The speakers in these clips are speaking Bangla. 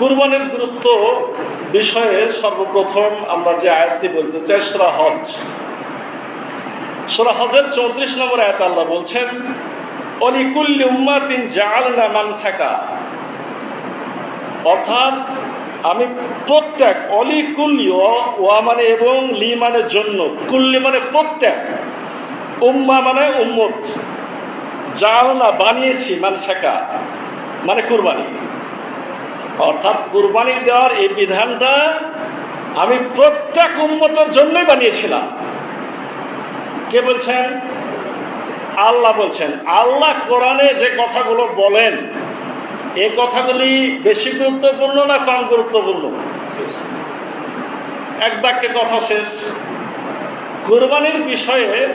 কুরবানির গুরুত্ব বিষয়ে সর্বপ্রথম আমরা যে আয়াতটি বলতে চাই, সুরা হজ। সুরা হজের চৌত্রিশ নম্বর আয়াত আল্লাহ বলছেন, অলিকুল্লি উম্মাতিন জাআলনা মানসাকা। অর্থাৎ আমি প্রত্যেক অলি কুল্লি ওয়া মানে এবং লি মানে জন্য, কুল্লি মানে প্রত্যেক, উম্মা মানে উম্মত, জাআলনা বানিয়েছি মানসাকা মানে কুরবানি। অর্থাৎ কুরবানি দেওয়ার এই বিধানটা আমি প্রত্যেক উন্মতের জন্যই বানিয়েছিলাম। কে বলছেন? আল্লাহ বলছেন। আল্লাহ কোরআনে যে কথাগুলো বলেন, এ কথাগুলি বেশি গুরুত্বপূর্ণ না কম গুরুত্বপূর্ণ? এক বাক্যে কথা শেষ। কুরবানির বিষয়ে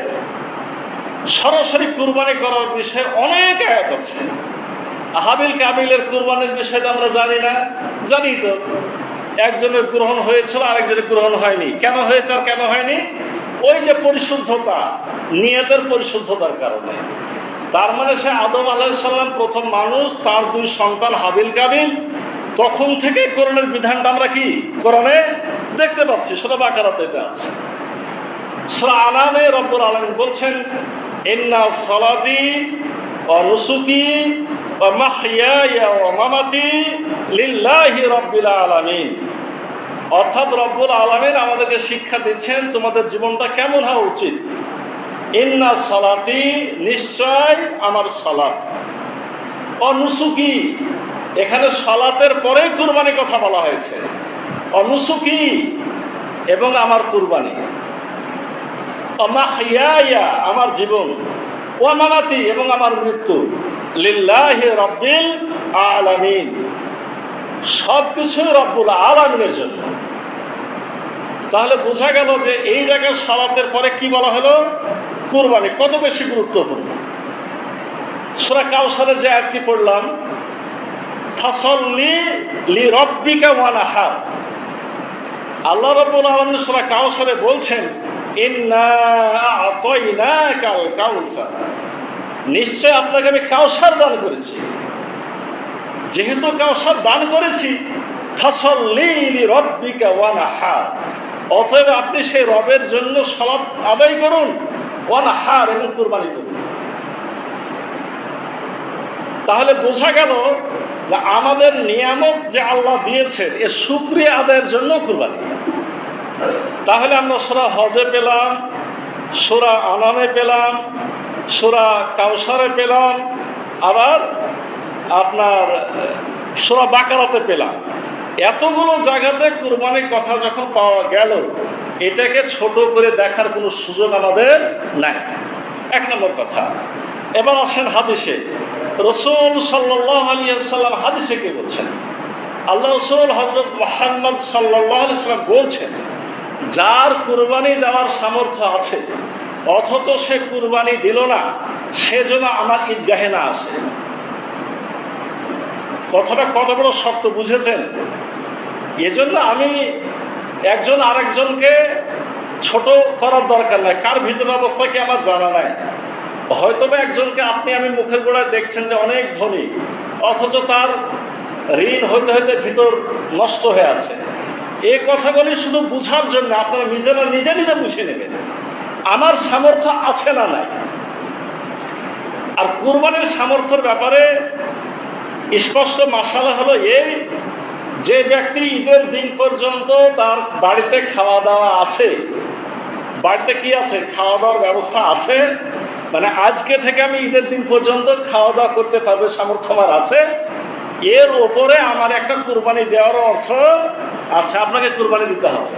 সরাসরি কুরবানি করার বিষয়ে অনেক আয়াত আছে। হাবিল কাবিলের কুরবানির বিষয়টা আমরা জানি না। জানি তো। একজনের গ্রহণ হয়েছিল, আরেকজনের গ্রহণ হয়নি। কেন হয়েছে আর কেন হয়নি? ওই যে পরিশুদ্ধতা, নিয়তের পরিশুদ্ধতার কারণে। তার মানে সে আদম আলাহিসাল্লাম প্রথম মানুষ, তার দুই সন্তান হাবিল কাবিল। তখন থেকে কোরআনের বিধানটা আমরা কি? কোরআনে দেখতে পাচ্ছি সেটা বাকারাতে এটা আছে। সেটা আনামে রব্বুল আলম বলছেন, ইন্না সলাদি অনুসুকি অর্থাৎ রব্বুল আলমিন আমাদেরকে শিক্ষা দিচ্ছেন তোমাদের জীবনটা কেমন হওয়া উচিত? ইন্না সলাতি, নিশ্চয় আমার সলাত। অনুসুকি এখানে সলাতের পরে কুরবানি কথা বলা হয়েছে। অনুসুকি এবং আমার কুরবানি। আমার জীবন। ও এবং আমার মৃত্যু। লিল্লাহি রব্বিল আলামিন। সব কিছুই রব্বুল আলমিনের জন্য। তাহলে বোঝা গেল যে এই জায়গায় সালাতের পরে কি বলা হলো? কুরবানি। কত বেশি গুরুত্বপূর্ণ। সোরা কাউসারে যে আয়াতটি পড়লাম, ফাসল্লি লি রব্বিকা ওয়ানাহার আল্লাহ রব্বুল আলমিন সোরা কাউসারে বলছেন নিশ্চয় আপনাকে আমি কাউসার দান করেছি। যেহেতু কাউসার দান করেছি অতএব আপনি সেই রবের জন্য সলাপ আদায় করুন ওয়ান হার এবং কুরবানি করুন। তাহলে বোঝা গেল যে আমাদের নিয়ামত যে আল্লাহ দিয়েছেন, এ সুক্রিয়া আদায়ের জন্য কুরবানি। তাহলে আমরা সোরা হজে পেলাম, সোরা আনামে পেলাম, সোরা কাউসারে পেলাম, আবার আপনার সোরা বাকারাতে পেলাম। এতগুলো জায়গাতে কুরবানির কথা যখন পাওয়া গেল, এটাকে ছোট করে দেখার কোনো সুযোগ আমাদের নাই। এক নম্বর কথা। এবার আসেন হাদিসে। রসুল আলিয়াল্লাম হাদিসে কে বলছেন? আল্লাহ রসুল হজরত মোহাম্মদ সাল্লাহ সাল্লাম বলছেন যার কুরবানি দেওয়ার সামর্থ্য আছে, অথচ সে কুরবানি দিল না, সে যেন আমার ঈদগাহে না আসে। কথাটা কত বড় শক্ত, বুঝেছেন? এজন্য আমি একজন আরেকজনকে ছোট করার দরকার নাই। কার ভিতর অবস্থা কি আমার জানা নাই। হয়তো বা একজনকে আপনি আমি মুখের গোড়ায় দেখছেন যে অনেক ধনী, অথচ তার ঋণ হইতে হইতে ভিতর নষ্ট হয়ে আছে। এই কথাগুলি শুধু বুঝার জন্য আপনারা নিজেরা নিজে নিজে বুঝে নেবেন। আমার সামর্থ্য আছে না নাই। আর কুরবানির সামর্থ্যের ব্যাপারে স্পষ্ট মশালা হলো এই যে ব্যক্তি ঈদের দিন পর্যন্ত তার বাড়িতে খাওয়া দাওয়া আছে, বাড়িতে কি আছে? খাওয়া দাওয়ার ব্যবস্থা আছে। মানে আজকে থেকে আমি ঈদের দিন পর্যন্ত খাওয়া দাওয়া করতে পারবে, সামর্থ্য আমার আছে। এর ওপরে আমার একটা কুরবানি দেওয়ার অর্থ আছে আপনাকে কোরবানি দিতে হবে।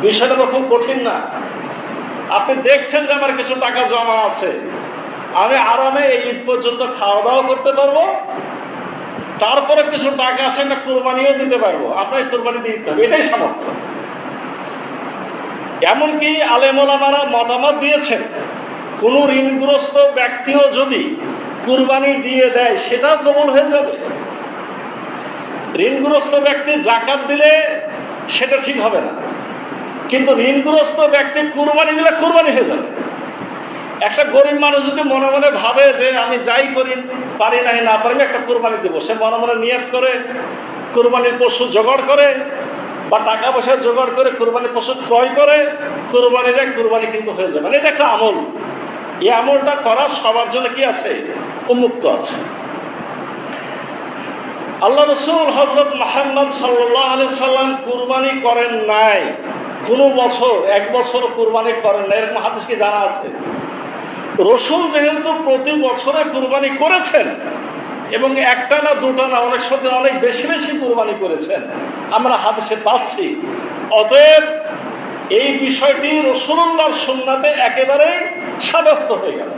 বিষয়টা তো খুব কঠিন না। আপনি দেখছেন যে আমার কিছু টাকা জমা আছে। আমি আরামে এই ঈদ পর্যন্ত খাওয়া দাওয়া করতে পারব। তারপরে কিছু টাকা আছে একটা কোরবানিও দিতে পারব। আপনাকে কোরবানি দিতে হবে। এটাই সামর্থ্য। এমনকি আলেমোলামারা মতামত দিয়েছেন, কোনো ঋণগ্রস্ত ব্যক্তিও যদি কুরবানি দিয়ে দেয়, সেটাও কবল হয়ে যাবে। ঋণগ্রস্ত ব্যক্তি জাকাত দিলে সেটা ঠিক হবে না। কিন্তু ঋণগ্রস্ত ব্যক্তি কুরবানি দিলে কুরবানি হয়ে যাবে। একটা গরিব মানুষ যদি মনে মনে ভাবে যে আমি যাই করি, পারি নাই, না পারি একটা কোরবানি দেবো। সে মনে মনে নিয়ত করে কোরবানির পশু জোগাড় করে বা টাকা পয়সা জোগাড় করে কোরবানির পশু ক্রয় করে কোরবানির এক কোরবানি কিন্তু হয়ে যাবে মানে এটা একটা আমল। এই আমলটা করা সবার জন্য কি আছে? উন্মুক্ত আছে। আল্লাহ রসুল হজরত মাহমদ সাল্লাহ আলি সাল্লাম কুরবানি করেন নাই। কোনো বছর, এক বছর কুরবানি করেন না এরকম হাদিস কি জানা আছে? রসুল যেহেতু প্রতি বছরে কুরবানি করেছেন, এবং একটা না দুটা না, অনেক সময় অনেক বেশি বেশি কুরবানি করেছেন, আমরা হাদিসে পাচ্ছি। অতএব এই বিষয়টি রসুল্লাহর সুন্নাতে একেবারেই সাব্যস্ত হয়ে গেল।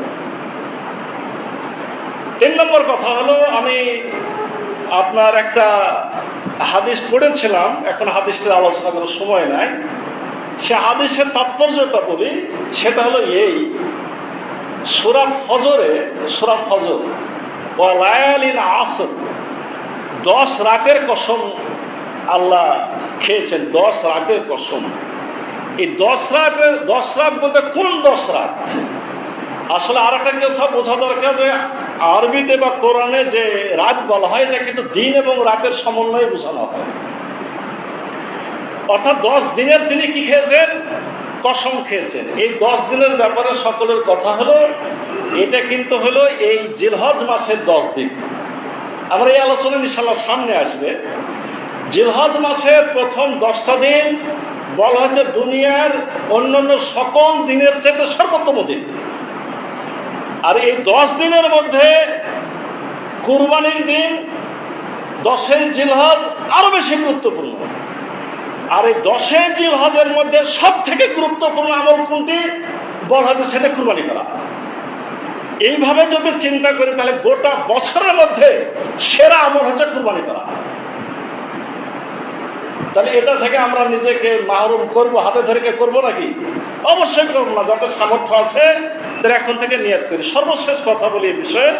তিন নম্বর কথা হলো, আমি আপনার একটা হাদিস পড়েছিলাম, এখন হাদিসটার আলোচনা করার সময় নাই। সে হাদিসের তাৎপর্যটা বলি, সেটা হলো এই, সুরা ফজরে, সুরা ফজর ও লায়ালিন আসর, দশ রাতের কসম আল্লাহ খেয়েছেন, দশ রাতের কসম। এই দশ রাতের, দশ রাত বলতে কোন দশ রাত? আসলে আর একটা কথা বোঝা দরকার যে আরবিতে বা কোরআনে যে রাত বলা হয়, এটা কিন্তু দিন এবং রাতের সমন্বয়ে বোঝানো হয়। অর্থাৎ দশ দিনের তিনি কি খেয়েছেন? কসম খেয়েছেন। এই দশ দিনের ব্যাপারে সকলের কথা হলো, এটা কিন্তু হলো এই জিলহজ মাসের দশ দিন। আমরা এই আলোচনা ইনশাল্লাহ সামনে আসবে। জিলহজ মাসের প্রথম দশটা দিন বলা হচ্ছে দুনিয়ার অন্যান্য সকল দিনের চেয়ে সর্বোত্তম দিন। আর এই দশ দিনের মধ্যে কুরবানির দিন, দশের জিলহজ আরও বেশি গুরুত্বপূর্ণ। আর এই দশের জিলহজের মধ্যে সব থেকে গুরুত্বপূর্ণ আমল কোনটি? বড় হচ্ছে সেটা কুরবানি করা। এইভাবে যদি চিন্তা করি, তাহলে গোটা বছরের মধ্যে সেরা আমল হচ্ছে কুরবানি করা। তাহলে এটা থেকে আমরা নিজেকে মাহরুম করব, হাতে ধরে করব নাকি? অবশ্যই করব না যাদের সামর্থ্য আছে তারা এখন থেকে নিয়ত করি। সর্বশেষ কথা বলি এই বিষয়ে।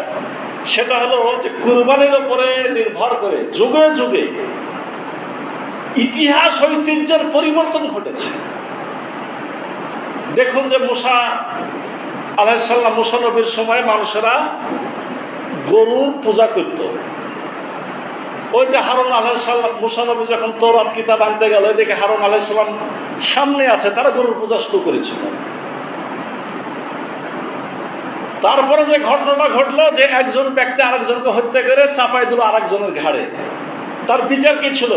সেটা হলো যে কুরবানির ওপরে নির্ভর করে যুগে যুগে ইতিহাস ঐতিহ্যের পরিবর্তন ঘটেছে। দেখুন যে মুসা আলাহিসাল্লাম মুসা নবীর সময় মানুষেরা গরুর পূজা করত। ওই যে হারুন আলাহিসাল্লাম মুসা নবী যখন তোরাত কিতাব আনতে গেল, এদিকে হারুন আলাহিসাল্লাম সামনে আছে, তারা গরুর পূজা শুরু করেছিল। তারপরে যে ঘটনাটা ঘটলো যে একজন ব্যক্তি আরেকজনকে হত্যা করে চাপাই দিল আরেকজনের ঘাড়ে। তার বিচার কি ছিল?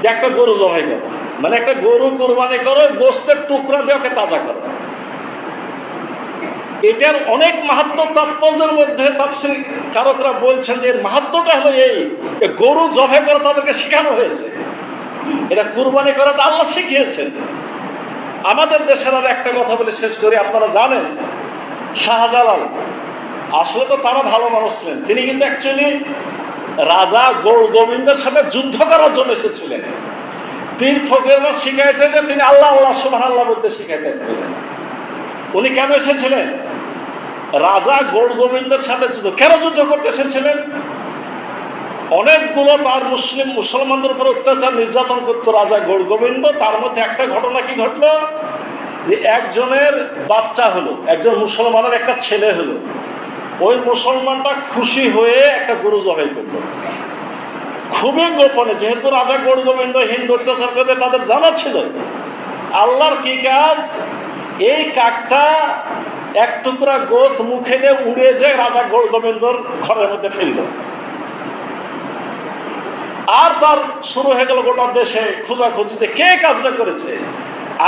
যে একটা গরু জবাই করো। মানে একটা গরু কোরবানি করো, গোস্তের টুকরা দিয়ে ওকে তাজা করো। এটার অনেক মাহাত্ম তাৎপর্যের মধ্যে তাপসির কারকরা বলছেন যে এর মাহাত্মটা হলো এই, যে গরু জবাই করে তাদেরকে শেখানো হয়েছে। এটা কুরবানি করাটা আল্লাহ শিখিয়েছেন। আমাদের দেশের আর একটা কথা বলে শেষ করি, আপনারা জানেন শাহজালাল। আসলে তো তারা ভালো মানুষ ছিলেন। তিনি কিন্তু অ্যাকচুয়ালি রাজা গোল গোবিন্দের সাথে যুদ্ধ করার জন্য এসেছিলেন। পীর ফকরেরা শিখাইছে যে তিনি আল্লাহ আল্লাহ সুবাহ আল্লাহ বলতে শিখাইতে এসেছিলেন। উনি কেন এসেছিলেন? রাজা গোল গোবিন্দের সাথে যুদ্ধ কেন যুদ্ধ করতে এসেছিলেন? অনেকগুলো তার মুসলিম, মুসলমানদের উপর অত্যাচার, নির্যাতন করতো রাজা গোল গোবিন্দ। তার মধ্যে একটা ঘটনা কি ঘটলো? যে একজনের বাচ্চা হলো, একজন মুসলমানের একটা ছেলে হলো, ওই মুসলমানটা খুশি হয়ে একটা গরু জবাই করল। খুবই গোপনে, যেহেতু রাজা গরু গোবিন্দ হিন্দু অত্যাচার করবে, তাদের জানা ছিল। আল্লাহর কি কাজ? এই কাকটা এক টুকরা গোস মুখে নিয়ে উড়ে যে রাজা গৌর গোবিন্দর ঘরের মধ্যে ফেলল। আর তার শুরু হয়ে গেল গোটা দেশে খোঁজাখুঁজি যে কে কাজটা করেছে?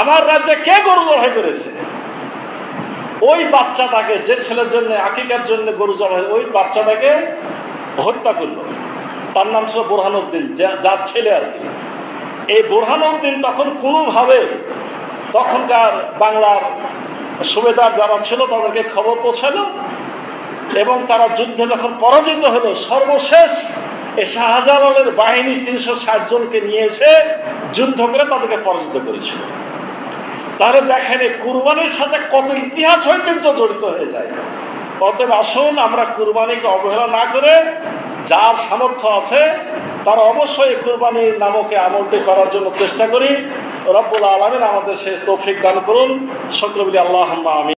আমার রাজ্যে কে গরু জবাই করেছে? ওই বাচ্চাটাকে, যে ছেলের জন্য, আকিকার জন্য গরু জবাই ওই বাচ্চাটাকে হত্যা করল। তার নাম ছিল বোরহানুদ্দিন যার ছেলে আর কি। এই বোরহানুদ্দিন তখন কোনোভাবে তখনকার বাংলার সুবেদার যারা ছিল, তাদেরকে খবর পৌঁছালো এবং তারা যুদ্ধে যখন পরাজিত হলো, সর্বশেষ এই শাহজালালের বাহিনী তিনশো ষাট জনকে নিয়ে এসে যুদ্ধ করে তাদেরকে পরাজিত করেছিল তাহলে দেখেন এই কুরবানির সাথে কত ইতিহাস ঐতিহ্য জড়িত হয়ে যায়। অতএব আসুন আমরা কুরবানিকে অবহেলা না করে যার সামর্থ্য আছে, তারা অবশ্যই এই কুরবানির নামকে আমলটি করার জন্য চেষ্টা করি। রব্বুল আলমের আমাদের সে তৌফিক দান করুন। সকলবলি আল্লাহ আমি